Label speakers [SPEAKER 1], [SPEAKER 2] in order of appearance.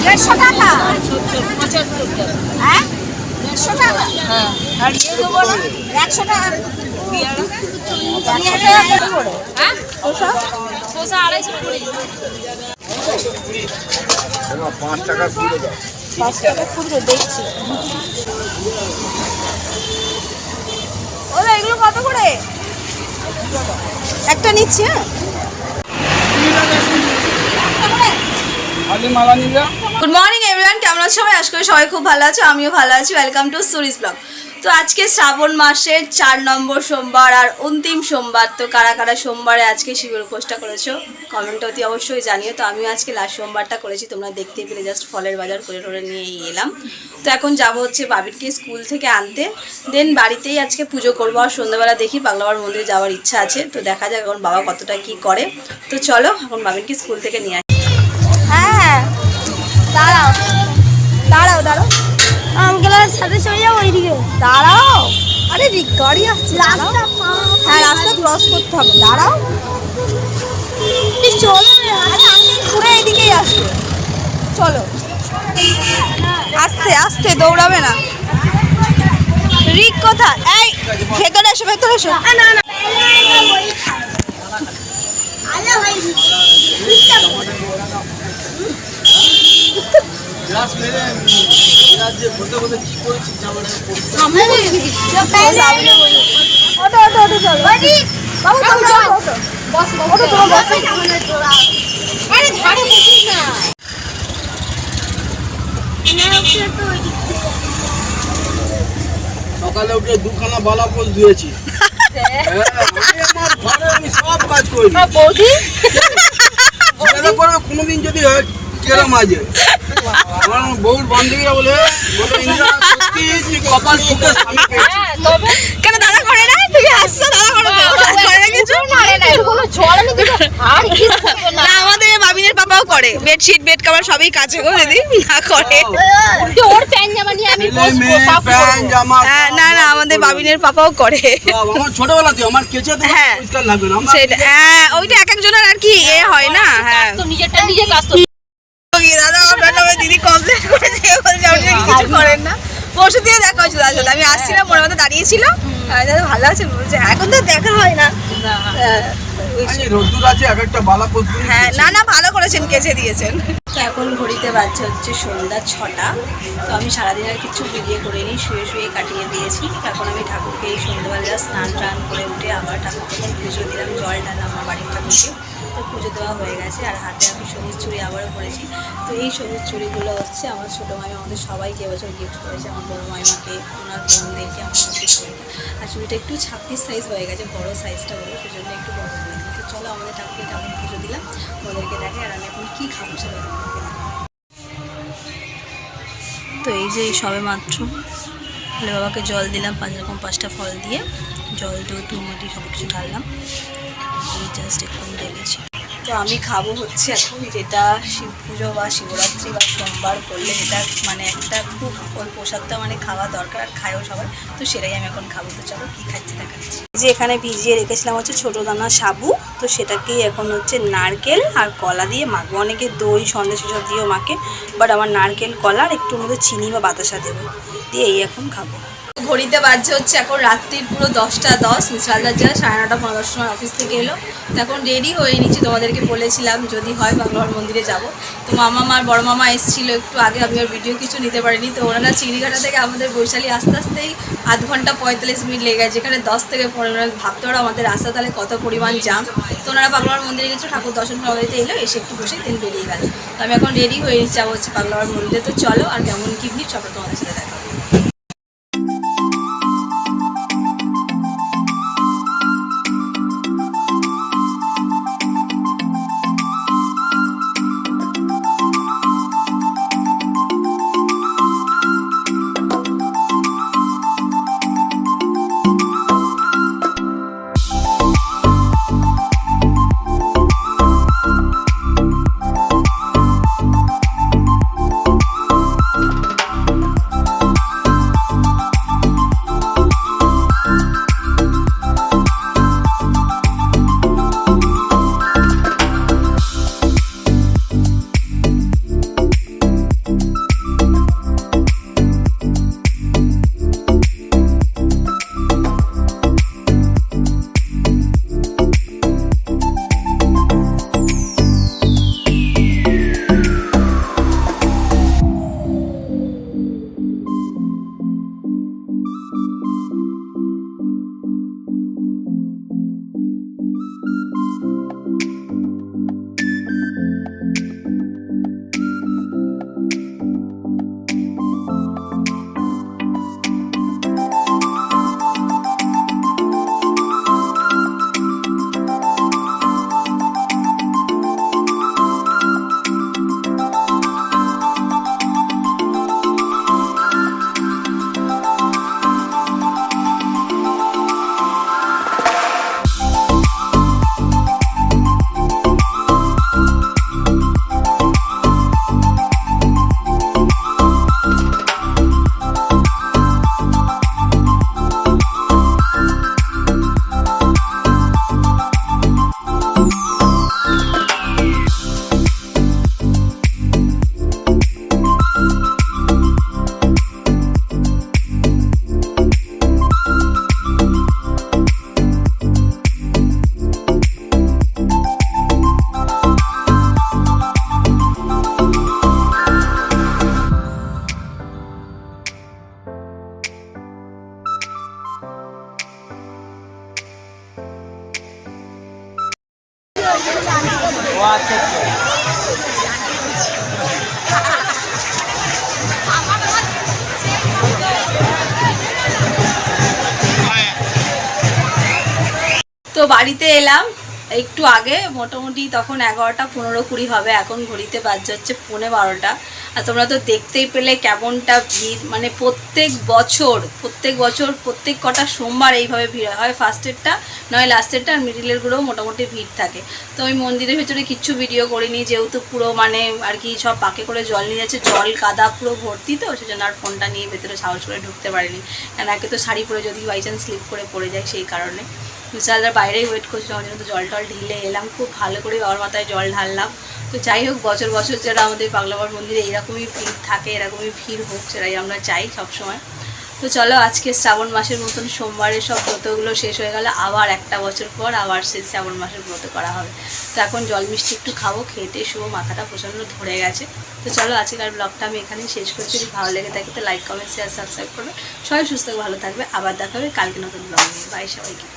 [SPEAKER 1] দেড়শো টাকা? হ্যাঁ? দেড়শো টাকা? আর দেবো না একশো টাকা হ্যাঁ?
[SPEAKER 2] পাঁচ টাকা কুড়ি দাও।
[SPEAKER 1] পাঁচ টাকা খুচরো দেখছি। ওরা এগুলো কত করে? একটা নিচ্ছি হ্যাঁ?
[SPEAKER 3] গুড মর্নিং এভরিওয়ান কেমন আছো সবাই? আজকে সবাই খুব ভালো আছো, আমিও ভালো আছি। ওয়েলকাম টু সুরিস ব্লগ তো আজকে শ্রাবণ মাসের চার নম্বর সোমবার আর অন্তিম সোমবার। তো কারা কারা সোমবারে আজকে শিবের উপোসটা করেছ? কমেন্টে অতি অবশ্যই জানিও। তো আমিও আজকে লাস্ট সোমবারটা করেছি, তোমরা দেখতে পেলে জাস্ট ফলের বাজার করে টোরে নিয়ে এলাম। তো এখন যাব হচ্ছে বাবিরকে স্কুল থেকে আনতে। দেন বাড়িতেই আজকে পুজো করব আর সন্ধ্যাবেলা দেখি পাগলাবার মন্দিরে যাওয়ার ইচ্ছা আছে। তো দেখা যাক এখন বাবা কতটা কি করে। তো চলো, এখন বাবিরকে স্কুল থেকে নিয়ে
[SPEAKER 1] দাঁড়াও দাঁড়াও। আঙ্কেলের সাথে চলে যাব ওইদিকে। দাঁড়াও। আরে গাড়ি আসছে দাঁড়াও। হ্যাঁ রাস্তা ক্রস করতে হবে দাঁড়াও। চলো ঘুরে এদিকেই আসবে। চলো। আস্তে আস্তে দৌড়াবে না। রিক কোথায়? এই ভেতরে এসো ভেতরে এসো। না না
[SPEAKER 2] সকালে উঠে দুখানা বালা পোষ দিয়েছি। হ্যাঁ, আমি আমার ঘরে আমি সব কাজ করি।
[SPEAKER 1] বৌদি।
[SPEAKER 2] কোনোদিন যদি হয় কেরা মাঝে আমার বউর বান্ধবীরা বলে বলে ইন্দ্রা সত্যি তুই কপাল ফুটে স্বামী
[SPEAKER 3] কেন দাদা করে না তুমি হাসছো দাদা করে না করে না কিছু না। আমাদের বাবিনের পাপাও করে। বেডশিট বেড কভার সবই কাছে গো দিদি। না করে।
[SPEAKER 1] ওর প্যান জামা নিয়ে আমি
[SPEAKER 2] ছেলে জামা
[SPEAKER 3] হ্যাঁ, না না আমাদের বাবিনের পাপাও করে।
[SPEAKER 2] আমার ছোটবেলাতে আমার কেচে তো
[SPEAKER 3] হ্যাঁ।
[SPEAKER 2] পরিষ্কার লাগবে না। আমার
[SPEAKER 3] সেটা হ্যাঁ ওইটা এক একজনের আর কি এ হয় না? হ্যাঁ।
[SPEAKER 1] নিজেরটা নিজে কাজ তো
[SPEAKER 3] ওই দাদা আপনার নামে দিদি কমপ্লেন করেছে বলছে আপনি নাকি কিছু করেন না। পরশু দিয়ে দেখা হয়েছিল আসলে। আমি আসছিলাম মনে মতো দাঁড়িয়েছিল ভালো আছে বলছে এখন তো দেখা হয় না। হ্যাঁ। হ্যাঁ না না ভালো করেছেন কেচে দিয়েছেন। এখন ঘড়িতে বাজছে হচ্ছে সন্ধ্যা ছটা। তো আমি সারাদিন আর কিছু ভিডিও করে নিই শুয়ে শুয়ে কাটিয়ে দিয়েছি। এখন আমি ঠাকুরকে এই সন্ধ্যাবেলা স্নান টান করে উঠে আবার ঠাকুর তখন পুজো দিলাম জল ঢালাম আমার বাড়ির ঠাকুরকে। তো পুজো দেওয়া হয়ে গেছে আর হাতে আমি সবুজ চুড়ি আবারও পরেছি। তো এই সবুজ চুড়িগুলো হচ্ছে আমার ছোটো মামি আমাদের সবাইকে এবছর গিফট করেছে, আমার বড়ো মাইমাকে, ওনার বোনদেরকে, আমার সবাইকে আর চুড়িটা একটু ছাব্বিশ সাইজ হয়ে গেছে, বড় সাইজটা বলো, সেজন্য একটু বড় হয়ে গেছে। তো চলো আমাদের ঠাকুরকে কেমন পুজো দিলাম, ওদেরকে দেখে আর আমি এখন কী খাব সেটা তো এই যে সবে মাত্র বাবাকে জল দিলাম, পাঁচ রকম পাঁচটা ফল দিয়ে। জল, দুধ দুমুটি সব কিছু ঢাললাম। জাস্ট একটু ঢেলেছি তো আমি খাব হচ্ছে এখন যেটা শিব পুজো বা শিবরাত্রি বা সোমবার করলে যেটা মানে একটা খুব ওই প্রসাদটা মানে খাওয়া দরকার আর খায়ও সবাই, তো সেটাই আমি এখন খাব। তো চলো কী খাচ্ছি দেখাচ্ছি। যে এখানে ভিজিয়ে রেখেছিলাম হচ্ছে ছোটো দানা সাবু, তো সেটাকেই এখন হচ্ছে নারকেল আর কলা দিয়ে মাখবো। অনেকে দই, সন্দেশ এসব দিয়েও মাখে বাট আমার নারকেল, কলা আর একটু মধ্যে চিনি বা বাতাসা দেবো। দিয়ে এই এখন খাব। ঘড়িতে বাজছে হচ্ছে এখন রাত্রির পুরো দশটা দশ। মিসরালদার যা সাড়ে নটা পনেরো দশটার সময় অফিস থেকে এলো। তো এখন রেডি হয়ে নিচ্ছি, তোমাদেরকে বলেছিলাম যদি হয় বাংলার মন্দিরে যাব। তো মামা মার বড় মামা এসেছিল, একটু আগে আমি ওর ভিডিও কিছু নিতে পারিনি। তো ওনারা চিড়িঘাটা থেকে আমাদের বৈশালী আস্তে আস্তেই আধ ঘণ্টা পঁয়তাল্লিশ মিনিট লেগে গেছে। যেখানে দশ থেকে পনেরো মিনিট ভাবতে পারো আমাদের রাস্তা তাহলে কত পরিমাণ জাম তো ওনারা পাগলার মন্দিরে গেছে, ঠাকুর দর্শন বাড়িতে এলো, এসে একটু বসে দিন বেরিয়ে গেল। তো আমি এখন রেডি হয়ে যাব হচ্ছে পাগলার মন্দিরে। তো চলো আর কেমন কি ভিড়, সবটা তোমাদের সাথে দেখাবো তো বাড়িতে এলাম। একটু আগে, মোটামুটি তখন এগারোটা পনেরো কুড়ি হবে, এখন ঘড়িতে বাজছে হচ্ছে পৌনে বারোটা। আর তোমরা তো দেখতেই পেলে কেমনটা ভিড়। মানে প্রত্যেক বছর প্রত্যেক বছর, প্রত্যেক কটা সোমবার এইভাবে ভিড় হয়। ফার্স্টেরটা, নয় লাস্টেরটা, আর মিডিলেরগুলোও মোটামুটি ভিড় থাকে। তো আমি মন্দিরের ভেতরে কিচ্ছু ভিডিও করিনি, যেহেতু পুরো মানে আর কি সব পাকে করে জল নিয়ে যাচ্ছে, জল কাদা পুরো ভর্তি তো, সেজন্য আর ফোনটা নিয়ে ভেতরে সাহস করে ঢুকতে পারিনি। কেন, একে তো শাড়ি পরে যদি বাই চান্স স্লিপ করে পড়ে যায় সেই কারণে। বিশালদার বাইরেই ওয়েট করছিল আমার জন্য তো জল টল ঢিলে এলাম, খুব ভালো করে বাবার মাথায় জল ঢাললাম। তো যাই হোক, বছর বছর যারা আমাদের পাগলাবার মন্দিরে এরকমই ভিড় থাকে, এরকমই ভিড় হোক, সেটাই আমরা চাই সবসময়। তো চলো, আজকে শ্রাবণ মাসের মতন সোমবারের সব ব্রতগুলো শেষ হয়ে গেল, আবার একটা বছর পর আবার সে শ্রাবণ মাসের ব্রত করা হবে। তো এখন জল মিষ্টি একটু খাব, খেতে শুবো মাথাটা প্রচণ্ড ধরে গেছে। তো চলো, আজকের ব্লগটা আমি এখানেই শেষ করছি। যদি ভালো লেগে থাকে তো লাইক কমেন্ট শেয়ার সাবস্ক্রাইব করবে। সবাই সুস্থ, ভালো থাকবে। আবার দেখা হবে কালকে নতুন ব্লগ নিয়ে। বাই সবাইকে।